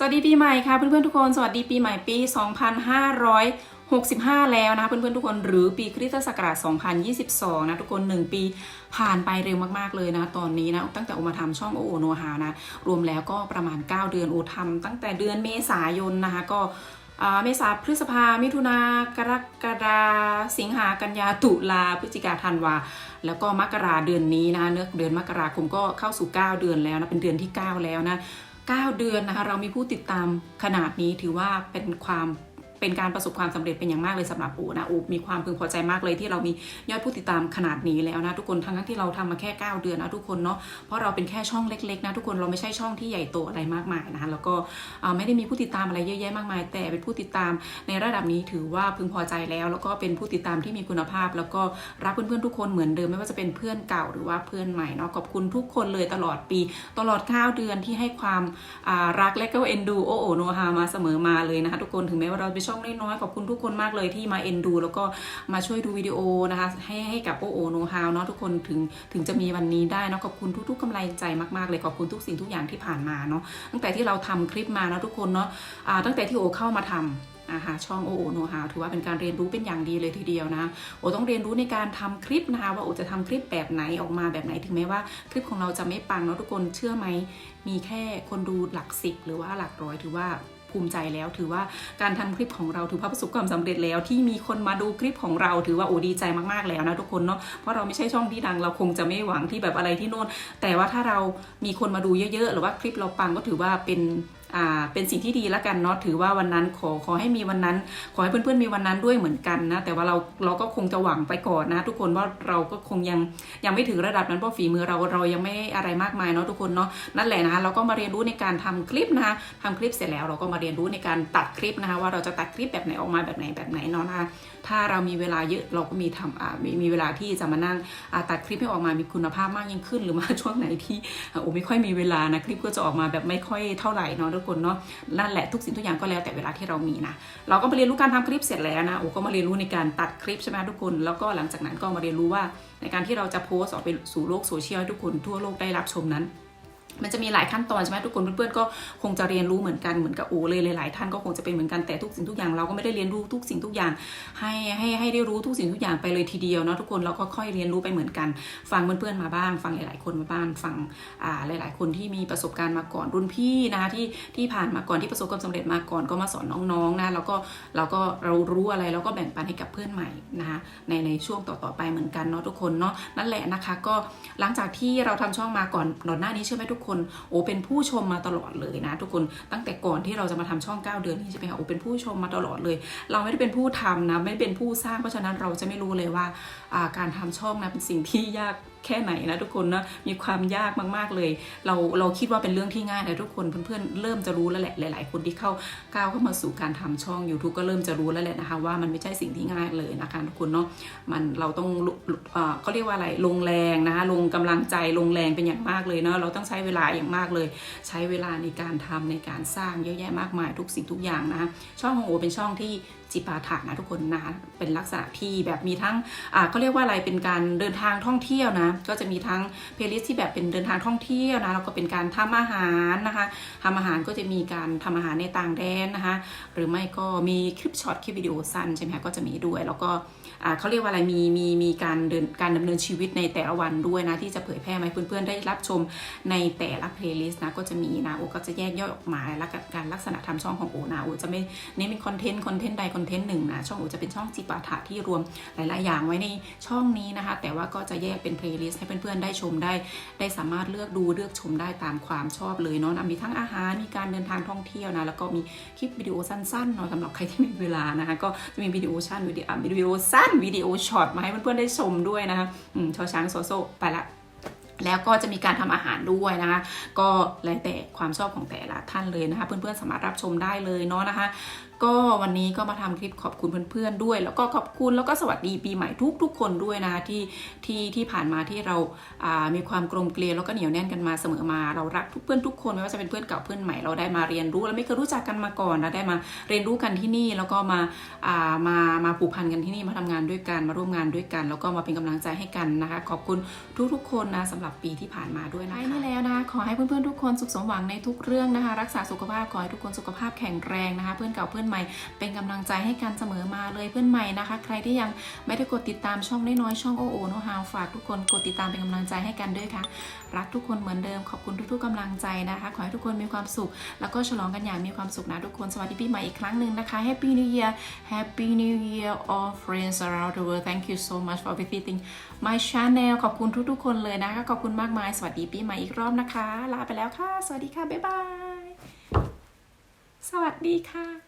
สวัสดีปีใหม่ค่ะเพื่อนๆทุกคนสวัสดีปีใหม่ปี 2565 แล้วนะเพื่อนๆทุกคนหรือปีคริสตศักราช 2022 นะทุกคน 1 ปีผ่านไปเร็วมากๆเลยนะตอนนี้นะตั้งแต่โอมาทำช่องโอโอโนฮานะรวมแล้วก็ประมาณ 9 เดือนโอทำตั้งแต่เดือนเมษายนนะคะก็อ่าเมษาพฤษภา มิถุนากรกฎาสิงหากันยาตุลาพฤศจิกาธันวา แล้วก็มกราเดือนนี้นะเนื้อเดือนมกราคมก็เข้าสู่ 9 เดือนแล้วนะเป็นเดือนที่ 9 แล้วนะ 9 เดือนนะคะเรามีผู้ติดตามขนาดนี้ถือว่าเป็นความ เป็นการประสบความสำเร็จเป็นอย่างมากเลยสำหรับอูนะอูมีความพึงพอใจมากเลยที่เรามียอดผู้ติดตามขนาดนี้แล้วนะทุกคนทั้งที่เราทำมาแค่ 9 เดือนนะทุกคนเนาะเพราะเราเป็นแค่ช่องเล็กๆนะทุกคนเราไม่ใช่ช่องที่ใหญ่โตอะไรมากมายนะคะแล้วก็ไม่ได้มีผู้ติดตามอะไรเยอะแยะมากมาย แต่เป็นผู้ติดตามในระดับนี้ถือว่าพึงพอใจแล้ว แล้วก็เป็นผู้ติดตามที่มีคุณภาพ แล้วก็รักเพื่อนๆทุกคนเหมือนเดิมไม่ว่าจะเป็นเพื่อนเก่าหรือว่าเพื่อนใหม่เนาะขอบคุณทุกคนเลยตลอดปี ตลอด 9 เดือนที่ให้ความารักและก็เอ็นดูโอโอโนฮามาเสมอมาเลยนะคะทุกคนถึงแม้ว่าเราเป็นช่องน้อยๆขอบคุณทุกคนมากเลยที่มาเอ็นดู แล้วก็มาช่วยดูวิดีโอนะคะ ให้ให้กับโอโอโนฮาวเนาะทุกคนถึงถึงจะมีวันนี้ได้นะขอบคุณทุก ๆกำลังใจมากๆเลยขอบคุณทุกสิ่งทุกอย่างที่ผ่านมาเนาะตั้งแต่ที่เราทำคลิปมาเนาะทุกคนเนาะอ่าตั้งแต่ที่โอเข้ามาทำอาหาช่องโอโอโนฮาวถือว่าเป็นการเรียนรู้เป็นอย่างดีเลยทีเดียวนะโอต้องเรียนรู้ในการทำคลิปนะคะว่าโอจะทำคลิปแบบไหนออกมาแบบไหนถึงแม้ว่าคลิปของเราจะไม่ปังเนาะทุกคนเชื่อไหมมีแค่คนดูหลักสิบหรือว่าหลักร้อยถือว่า ภูมิใจแล้ว ถือว่าการทำคลิปของเราถือว่าประสบความสำเร็จแล้วที่มีคนมาดูคลิปของเราถือว่าโอ้ดีใจมากๆแล้วนะทุกคนเนาะเพราะเราไม่ใช่ช่องที่ดังเราคงจะไม่หวังที่แบบอะไรที่โน่นแต่ว่าถ้าเรามีคนมาดูเยอะๆ หรือว่าคลิปเราปังก็ถือว่าเป็น เป็นสิ่งที่ดีแล้วกันเนาะถือว่าวันนั้นขอขอให้มีวันนั้น ขอให้เพื่อนๆมีวันนั้นด้วยเหมือนกันนะแต่ว่าเราเราก็คงจะหวังไปก่อนนะทุกคนว่าเราก็คงยังยังไม่ถึงระดับนั้นเพราะฝีมือเราเรายังไม่อะไรมากมายเนาะทุกคนเนาะนั่นแหละนะคะเราก็มาเรียนรู้ในการทำคลิปนะคะทำคลิปเสร็จแล้วเราก็มาเรียนรู้ในการตัดคลิปนะคะว่าเราจะตัดคลิปแบบไหนออกมาแบบไหนแบบไหนเนาะนะคะถ้าเรามีเวลาเยอะเราก็มีทำมีมีเวลาที่จะมานั่งตัดคลิปให้ออกมามีคุณภาพมากยิ่งขึ้น หรือมาช่วงไหนที่โอ้ไม่ค่อยมีเวลานะคลิปก็จะออกมาแบบไม่ค่อยเท่าไหร่เนาะทุกคนเนาะนั่นแหละทุกสิ่งทุกอย่างก็แล้วแต่เวลาที่เรามีนะเราก็มาเรียนรู้การทำคลิปเสร็จแล้วนะโอ้ก็มาเรียนรู้ในการตัดคลิปใช่ไหมทุกคน แล้วก็หลังจากนั้นก็มาเรียนรู้ว่าในการที่เราจะโพสต์ออกไปสู่โลกโซเชียลทุกคนทั่วโลกได้รับชมนั้น มันจะมีหลายขั้นตอนใช่ไหมทุกคนเพื่อนๆก็คงจะเรียนรู้เหมือนกันเหมือนกับโอเลยหลายๆท่านก็คงจะเป็นเหมือนกันแต่ทุกสิ่งทุกอย่างเราก็ไม่ได้เรียนรู้ทุกสิ่งทุกอย่าง ให้ให้ให้ได้รู้ทุกสิ่งทุกอย่างไปเลยทีเดียวเนาะทุกคนเราก็ค่อยเรียนรู้ไปเหมือนกัน ฟังเพื่อนๆมาบ้าง ฟังหลายๆคนมาบ้างฟังอ่าหลาย ๆ คนที่มีประสบการณ์มาก่อนรุ่นพี่นะคะที่ที่ผ่านมาก่อนที่ประสบความสำเร็จมาก่อนก็มาสอนน้องๆนะแล้วก็เราก็เรารู้อะไรเราก็แบ่งปันให้กับเพื่อนใหม่นะคะในในช่วงต่อๆไปเหมือนกันเนาะทุกคนเนาะนั่นแหละนะคะ ก็หลังจากที่เราทำช่องมาก่อนก่อนหน้านี้เชื่อไหมทุกคนโอ้เป็นผู้ชมมาตลอดเลยนะ ทุกคนตั้งแต่ก่อนที่เราจะมาทำช่อง 9 เดือนนี้ใช่ไหมคะโอ้เป็นผู้ชมมาตลอดเลย เราไม่ได้เป็นผู้ทำนะไม่เป็นผู้สร้างเพราะฉะนั้นเราจะไม่รู้เลยว่าการทำช่องนะเป็นสิ่งที่ยากแค่ไหนนะทุกคนนะมีความยากมากๆเลย เราเราคิดว่าเป็นเรื่องที่ง่ายแต่ทุกคนเพื่อนๆเริ่มจะรู้แล้วแหละหลาย ๆ คนที่เข้าก้าวเข้ามาสู่การทำช่อง YouTube ก็เริ่มจะรู้แล้วแหละนะคะว่ามันไม่ใช่สิ่งที่ง่ายเลยนะคะทุกคนเนาะมันเราต้องเขาเรียกว่าอะไรลงแรงนะคะลงกำลังใจลงแรงเป็นอย่างมากเลยเนาะเราต้องใช้เวลาอย่างมากเลย ใช้เวลาในการทำในการสร้างเยอะแยะมากมายทุกสิ่งทุกอย่างนะช่องของโอเป็นช่องที่จิปาถะนะทุกคนนะเป็นลักษณะที่แบบมีทั้งอ่าเขาเรียกว่าอะไรเป็นการเดินทางท่องเที่ยวนะก็จะมีทั้งเพลย์ลิสที่แบบเป็นเดินทางท่องเที่ยวนะแล้วก็เป็นการทำอาหารนะคะทำอาหารก็จะมีการทำอาหารในต่างแดนนะคะหรือไม่ก็มีคลิปช็อตคลิปวิดีโอสั้นใช่ไหมก็จะมีด้วย แล้วก็อ่าเขาเรียกว่าอะไรมีมีมีการเดินการดำเนินชีวิตในแต่ละวันด้วยนะที่จะเผยแพร่ให้เพื่อนๆได้รับชมในแต่ละเพลย์ลิสต์นะก็จะมีนะโอก็จะแยกย่อยออกมาแล้วกับการลักษณะทำช่องของโอนะโอจะไม่เน้นเป็นคอนเทนต์คอนเทนต์ใดคอนเทนต์หนึ่งนะช่องโอจะเป็นช่องจิปาถะที่รวมหลาย ๆ อย่างไว้ในช่องนี้นะคะ แต่ว่าก็จะแยกเป็นเพลย์ลิสต์ให้เพื่อน ๆ ได้ชมได้ ได้สามารถเลือกดูเลือกชมได้ตามความชอบเลยเนาะะมีทั้งอาหารมีการเดินทางท่องเที่ยวนะแล้วก็มีคลิปวิดีโอสั้นๆเนาะสำหรับใครที่มีเวลานะคะก็จะมีวิดีโอสั้นวิดีโอวิดีโอสั้นวิดีโอช็อตมาให้เพื่อน ๆ ได้ชมด้วยนะคะอืมชอช้างโซโซไปละแล้วก็จะมีการทำอาหารด้วยนะคะ ก็แล้วแต่ความชอบของแต่ละท่านเลยนะคะ เพื่อนๆสามารถรับชมได้เลยเนาะนะคะ ก็วันนี้ก็มาทำคลิปขอบคุณเพื่อนๆด้วย แล้วก็ขอบคุณแล้วก็สวัสดีปีใหม่ทุกๆคนด้วยนะคะที่ที่ที่ผ่านมาที่เราอ่ามีความกลมเกลียวแล้วก็เหนียวแน่นกันมาเสมอมาเรารักทุกเพื่อนทุกคนไม่ว่าจะเป็นเพื่อนเก่าเพื่อนใหม่เราได้มาเรียนรู้และไม่เคยรู้จักกันมาก่อนนะได้มาเรียนรู้กันที่นี่แล้วก็มาอ่ามามาผูกพันกันที่นี่มาทำงานด้วยกันมาร่วมงานด้วยกัน แล้วก็มาเป็นกำลังใจให้กันนะคะ ขอบคุณทุกๆคนนะสำหรับปีที่ผ่านมาด้วยนะคะนี่แล้วนะคะขอให้เพื่อนๆทุกคนสุขสมหวังในทุกเรื่องนะคะ รักษาสุขภาพขอให้ทุกคนสุขภาพแข็งแรงนะคะ เพื่อนเก่าเพื่อนใหม่ เป็นกำลังใจให้กันเสมอมาเลยเพื่อนใหม่นะคะ ใครที่ยังไม่ได้กดติดตามช่องน้อยๆช่องโอโอโนฮาวฝากทุกคนกดติดตามเป็นกำลังใจให้กันด้วยค่ะ รักทุกคนเหมือนเดิมขอบคุณทุกๆกำลังใจนะคะ ขอให้ทุกคนมีความสุข แล้วก็ฉลองกันอย่างมีความสุขนะทุกคนสวัสดีปีใหม่อีกครั้งหนึ่งนะคะ Happy New Year Happy New Year all friends around the world Thank you so much for visiting my channel ขอบคุณทุกๆคนเลยนะคะขอบคุณมากมายสวัสดีปีใหม่อีกรอบนะคะ ลาไปแล้วค่ะ สวัสดีค่ะ บ๊ายบาย สวัสดีค่ะ